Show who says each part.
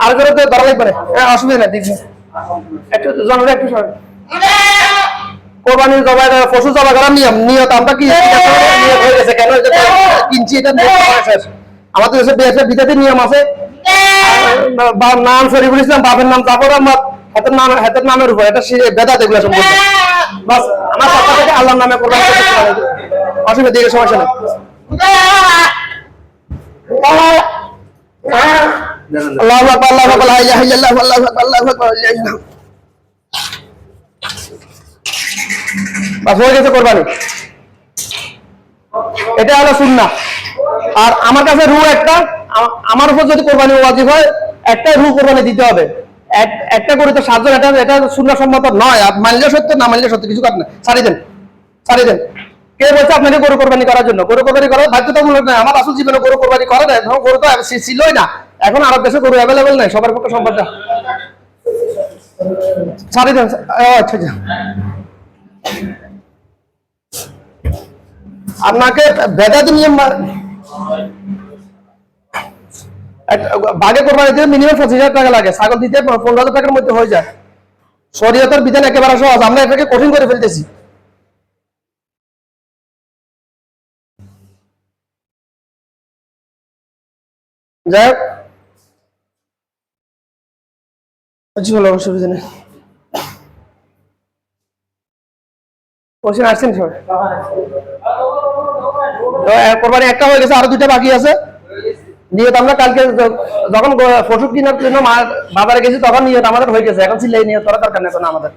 Speaker 1: আর করে তো ধরা লাগবে অসুবিধা নেই দেখছি একটু একটু সরেন কোরবানি জবাই পশু জবাই করার নিয়ম। নিয়ত আমরা কি? নিয়ত হয়ে গেছে কেন? কিনছি এটা আমাদের দেশে নিয়ম আছে। বা নাম শরীফুল ইসলাম বাপের নাম জাফর আহমদ হাতের নাম হাতের নামের উপর এটা সে- বেদাত এগুলো সম্পূর্ণ বাস আমার থেকে আল্লাহর নামে কোরবানি। অসুবিধা দিকে সমস্যা নেই। আল্লাহু আকবার আল্লাহু আকবার আল্লাহু আকবার আল্লাহু আকবার এটা হলো সুন্না আর আমার কাছে রু একটা আমার উপর যদি কোরবানি ওয়াজিব হয় একটা রু কোরবানি দিতে হবে। একটা করে তো সাতজন, এটা এটা শূন্য সম্মত নয়। মানলে সত্য, না মানলে সত্য, কিছু কাট না ছাড়ি দেন। ছাড়ি দেন। কে বলছে আপনাকে গরু কোরবানি করার জন্য? গরু কোরবানি করার বাধ্যতামূলক নয়। আমার আসল জীবনে গরু কোরবানি করে না এখন গরু তো ছিলই না। এখন আরব দেশে গরু অ্যাভেলেবেল নাই। সবার পক্ষে সম্ভব না। দেন। আচ্ছা আচ্ছা। আপনাকে বেদাতি নিয়ম বাঘে কোরবানি দিতে মিনিমাম পঁচিশ হাজার টাকা লাগে। ছাগল দিতে পনেরো হাজার টাকার মধ্যে হয়ে যায়। শরীয়তের বিধান একেবারে সহজ। আমরা এটাকে কঠিন করে ফেলতেছি। যাই অসুবিধা কোশ্চেন আসছেন একটা হয়ে গেছে, আরও দুইটা বাকি আছে। আমরা কালকে যখন বাজারে গেছি, তখন নিয়ত আমাদের হয়ে গেছে। এখন ছিল নিয়ত করার দরকার নেই আমাদের।